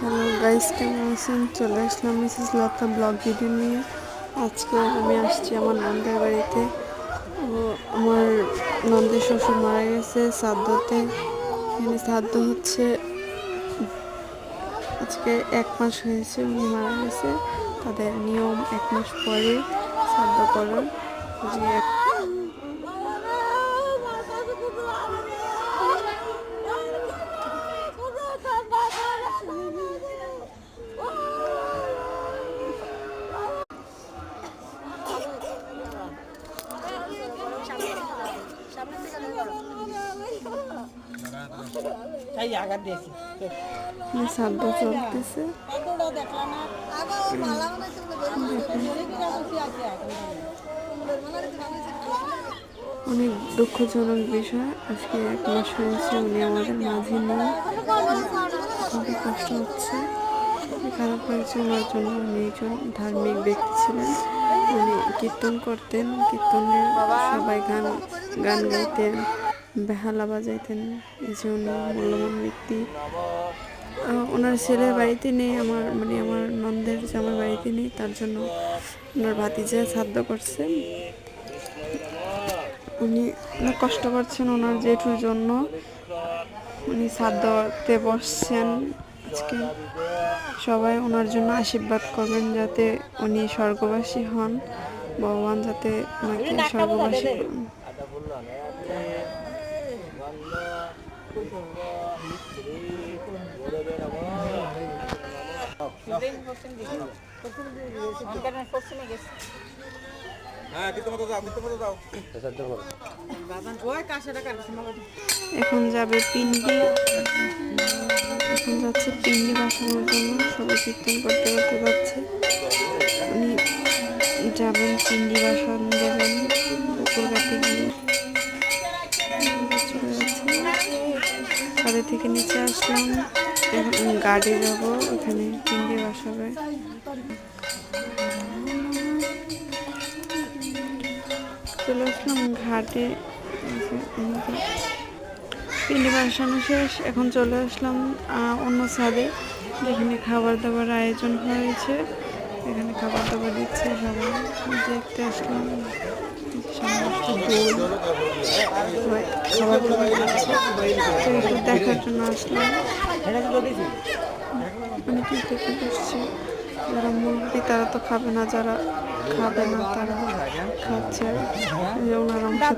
Hello guys কেমন আছেন? চলে আসলাম মিসেস লতা ব্লগ ভিডিও নিয়ে। আজকে আমি আসছি আমার নন্দের বাড়িতে। আমার নন্দের শ্বশুর মারা গেছে শ্রাদ্ধতে। এখানে শ্রাদ্ধ হচ্ছে, আজকে এক মাস হয়েছে উনি মারা গেছে। তাদের নিয়ম এক মাস পরে শ্রাদ্ধ করার। যে এক চলতেছে। অনেক দুঃখজনক বিষয়। আজকে এক মাস হয়েছে, উনি আমাদের মাঝে খুবই কষ্ট হচ্ছে। খারাপ লাগছে ওনার জন্য উনি একজন ধার্মিক ব্যক্তি ছিলেন। উনি কীর্তন করতেন, কীর্তনের সবাই গান গান গাইতেন। বেহালা বাজাইতেন। এই যে উনি মূল্যবান ব্যক্তি। ওনার ছেলের বাড়িতে নেই, আমার মানে আমার নন্দের জামার বাড়িতে নেই, তার জন্য ওনার ভাতিজা শ্রাদ্ধ করছে। উনি অনেক কষ্ট করছেন ওনার জেঠুর জন্য। উনি শ্রাদ্ধতে বসছেন আজকে। সবাই ওনার জন্য আশীর্বাদ করবেন যাতে উনি স্বর্গবাসী হন। ভগবান যাতে ওনাকে স্বর্গবাসী এখন যাবে পিন্ডি। এখন যাচ্ছে পিন্ডি বাসানোর জন্য সবাই কীর্তন করতে করতে যাচ্ছে। উনি যাবেন পিন্ডি বাসন দেবেন থেকে নিচে আসলাম। এখন গাড়ি যাব, ওখানে পিন্ডি বাসাবে। চলে আসলাম ঘাটে। পিন্ডি বাসানো শেষ। এখন চলে আসলাম অন্য ছাদে। যেখানে খাবার দাবার আয়োজন হয়েছে, এখানে খাবার দাবার দিচ্ছে সবাই। দেখতে আসলাম দেখার জন্য আসলাম এটা কি দিয়েছি দেখে বসছে যারা মুরগি তারা তো খাবে না যারা খাবে না তারা খাচ্ছে ওনার রান্না